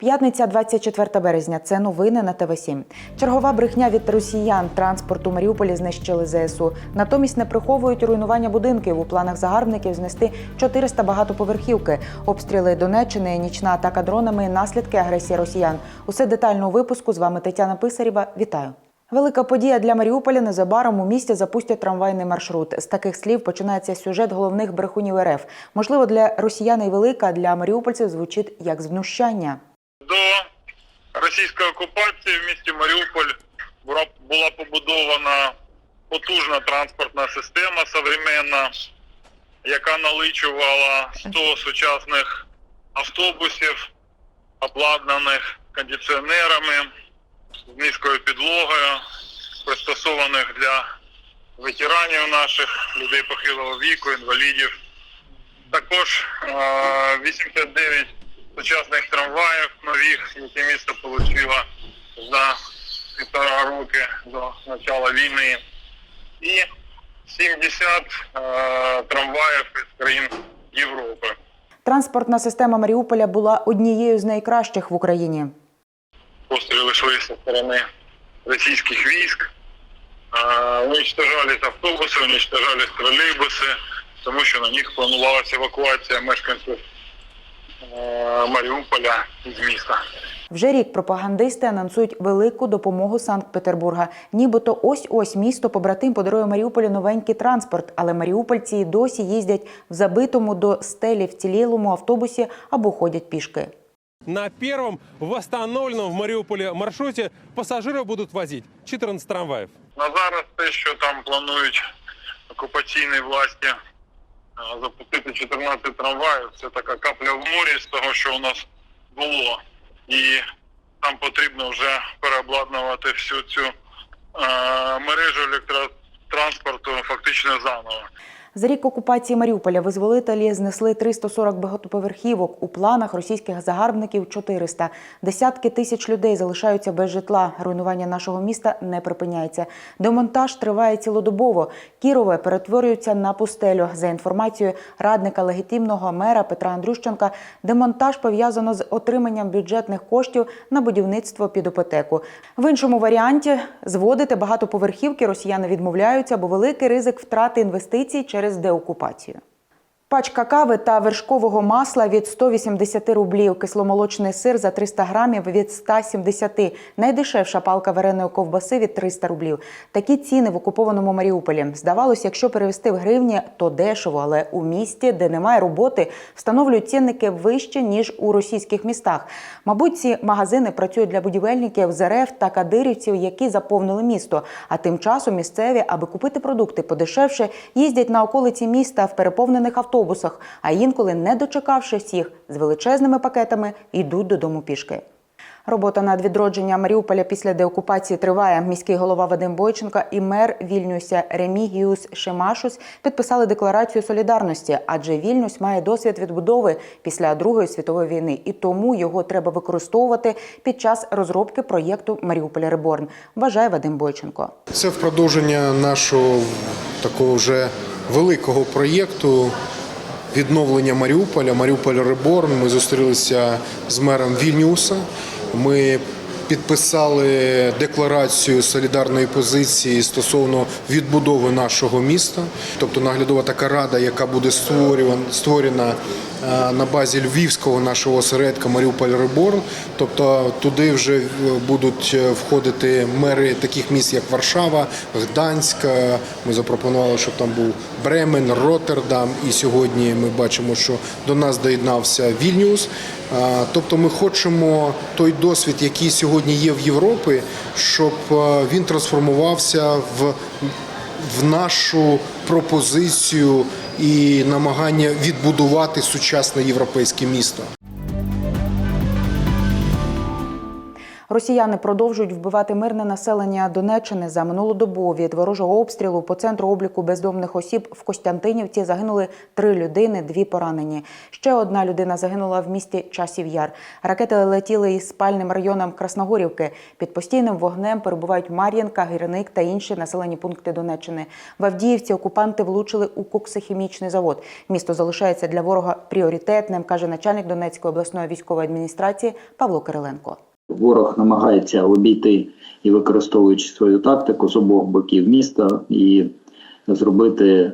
П'ятниця, 24 березня. Це новини на ТВ 7 Чергова брехня від росіян. Транспорт у Маріуполі знищили ЗСУ. Натомість не приховують руйнування будинків. У планах загарбників знести 400 багатоповерхівки. Обстріли Донеччини, нічна атака дронами, наслідки агресії росіян. Усе детально у випуску. З вами Тетяна Писарєва. Вітаю. Велика подія для Маріуполя незабаром у місті запустять трамвайний маршрут. З таких слів починається сюжет головних брехунів РФ. Можливо, для росіян і велика, для маріупольців звучить як знущання. Російської окупації в місті Маріуполь була, побудована потужна транспортна система современна, яка наличувала 100 сучасних автобусів, обладнаних кондиціонерами з низькою підлогою, пристосованих для ветеранів наших, людей похилого віку, інвалідів. Також е, 89 сучасних трамваїв нових, які місто отримало за півтора роки до початку війни. І 70 е, трамваїв із країн Європи. Транспортна система Маріуполя була однією з найкращих в Україні. Постріли йшли зі сторони російських військ. Е, Уничтожались автобуси, уничтожались тролейбуси, тому що на них планувалася евакуація мешканців Маріуполя з міста. Вже рік пропагандисти анонсують велику допомогу Санкт-Петербурга. Нібито ось ось місто побратим подарує Маріуполю новенький транспорт, але маріупольці досі їздять в забитому до стелі вцілілому автобусі або ходять пішки. На первом восстановленном в Мариуполе маршруте пассажиров будут возить 14 трамваев. На зараз те, що там планують окупаційні власті е, запустити 14 трамваїв, це така капля в морі з того, що у нас було. І там потрібно вже переобладнувати всю цю е, мережу електротранспорту фактично заново. За рік окупації Маріуполя визволителі знесли 340 багатоповерхівок. У планах російських загарбників 400. Десятки тисяч людей залишаються без житла. Руйнування нашого міста не припиняється. Демонтаж триває цілодобово. Кірове перетворюється на пустелю. За інформацією радника легітимного мера Петра Андрющенка, демонтаж пов'язано з отриманням бюджетних коштів на будівництво під іпотеку. В іншому варіанті зводити багатоповерхівки росіяни відмовляються, бо великий ризик втрати інвестицій через деокупацію. Пачка кави та вершкового масла від 180 рублів, кисломолочний сир за 300 грамів від 170, найдешевша палка вареної ковбаси від 300 рублів. Такі ціни в окупованому Маріуполі. Здавалось, якщо перевести в гривні, то дешево, але у місті, де немає роботи, встановлюють цінники вище ніж у російських містах. Мабуть, ці магазини працюють для будівельників з РФ та кадирівців, які заповнили місто. А тим часом місцеві, аби купити продукти подешевше, їздять на околиці міста в переповнених автобусах, а інколи, не дочекавшись їх, з величезними пакетами йдуть додому пішки. Робота над відродженням Маріуполя після деокупації триває. Міський голова Вадим Бойченко і мер Вільнюся Ремігіус Шимашус підписали декларацію солідарності, адже Вільнюс має досвід відбудови після Другої світової війни, і тому його треба використовувати під час розробки проєкту Маріуполя Реборн. Вважає Вадим Бойченко. Це в продовження нашого такого вже великого проєкту відновлення Маріуполя, Маріуполь Реборн. Ми зустрілися з мером Вільнюса. Ми підписали декларацію солідарної позиції стосовно відбудови нашого міста, тобто наглядова така рада, яка буде створена на базі львівського нашого осередка Маріуполь Реборн. Тобто туди вже е, будуть е, входити мери таких міст, як Варшава, Гданськ. е, Ми запропонували, щоб там був Бремен, Роттердам. І сьогодні ми бачимо, що до нас доєднався Вільнюс. Е, Тобто ми хочемо той досвід, який сьогодні є в Європі, щоб е, він трансформувався в в нашу пропозицію і намагання відбудувати сучасне європейське місто. Росіяни продовжують вбивати мирне населення Донеччини за минулу добу від ворожого обстрілу по центру обліку бездомних осіб в Костянтинівці загинули три людини, дві поранені. Ще одна людина загинула в місті Часів Яр. Ракети летіли із спальним районом Красногорівки. Під постійним вогнем перебувають Мар'їнка, Гірник та інші населені пункти Донеччини. В Авдіївці окупанти влучили у коксохімічний завод. Місто залишається для ворога пріоритетним, каже начальник Донецької обласної військової адміністрації Павло Кириленко. Ворог намагається обійти і використовуючи свою тактику з обох боків міста і зробити е,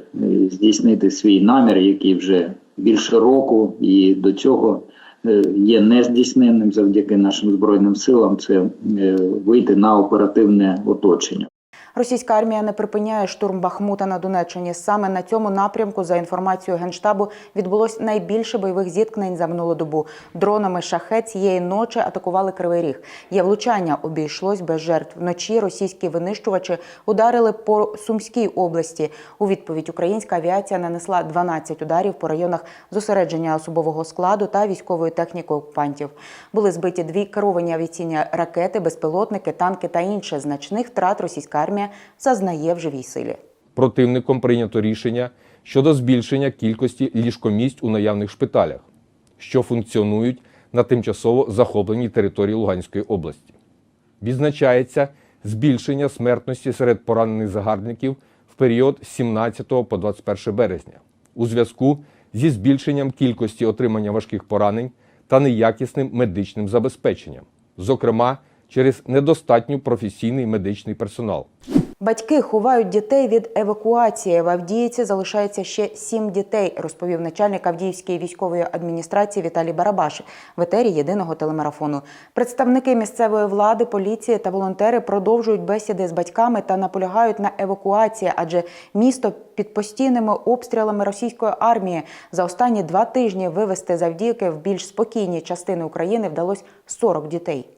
здійснити свій намір, який вже більше року, і до цього е, є нездійсненним завдяки нашим збройним силам. Це е, вийти на оперативне оточення. Російська армія не припиняє штурм Бахмута на Донеччині. Саме на цьому напрямку, за інформацією генштабу, відбулось найбільше бойових зіткнень за минулу добу. Дронами шахет цієї ночі атакували Кривий Ріг. Є влучання обійшлось без жертв. Вночі російські винищувачі ударили по Сумській області. У відповідь українська авіація нанесла 12 ударів по районах зосередження особового складу та військової техніки окупантів. Були збиті дві керовані авіаційні ракети, безпілотники, танки та інше. Значних втрат російська армія зазнає в живій силі. Противником прийнято рішення щодо збільшення кількості ліжкомісць у наявних шпиталях, що функціонують на тимчасово захопленій території Луганської області. Відзначається збільшення смертності серед поранених загарбників в період з 17 по 21 березня у зв'язку зі збільшенням кількості отримання важких поранень та неякісним медичним забезпеченням, зокрема через недостатню професійний медичний персонал. Батьки ховають дітей від евакуації. В Авдіївці залишається ще сім дітей, розповів начальник Авдіївської військової адміністрації Віталій Барабаш в етері єдиного телемарафону. Представники місцевої влади, поліції та волонтери продовжують бесіди з батьками та наполягають на евакуації, адже місто під постійними обстрілами російської армії за останні два тижні вивезти з Авдіївки в більш спокійні частини України вдалося 40 дітей.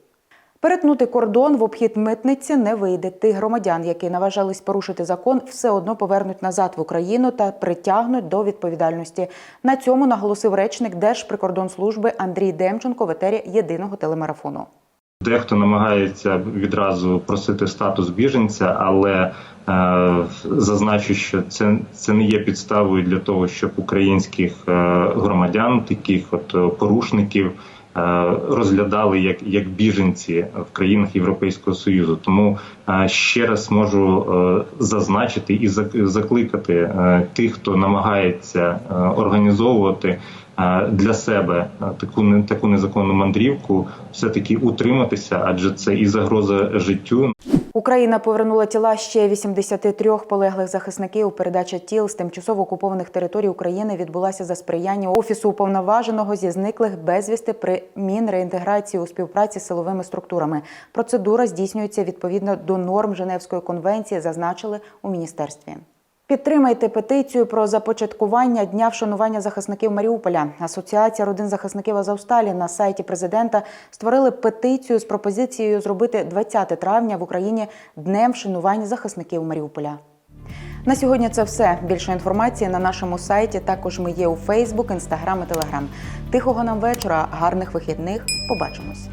Перетнути кордон в обхід митниці не вийде. Тих громадян, які наважались порушити закон, все одно повернуть назад в Україну та притягнуть до відповідальності. На цьому наголосив речник Держприкордонслужби Андрій Демченко в етері єдиного телемарафону. Дехто намагається відразу просити статус біженця, але е, зазначу, що це, це не є підставою для того, щоб українських е, громадян, таких от е, порушників, розглядали як, як біженці в країнах Європейського Союзу. Тому е, ще раз можу е, зазначити і зак- закликати е, тих, хто намагається е, організовувати е, для себе е, таку не таку незаконну мандрівку, все таки утриматися, адже це і загроза життю. Україна повернула тіла ще 83 полеглих захисників. Передача тіл з тимчасово окупованих територій України відбулася за сприяння офісу уповноваженого зі зниклих безвісти при мінреінтеграції у співпраці з силовими структурами. Процедура здійснюється відповідно до норм Женевської конвенції, зазначили у міністерстві. Підтримайте петицію про започаткування дня вшанування захисників Маріуполя. Асоціація родин захисників Азовсталі на сайті президента створили петицію з пропозицією зробити 20 травня в Україні днем вшанування захисників Маріуполя. На сьогодні це все. Більше інформації на нашому сайті. Також ми є у Фейсбук, Інстаграм і Телеграм. Тихого нам вечора, гарних вихідних. Побачимось.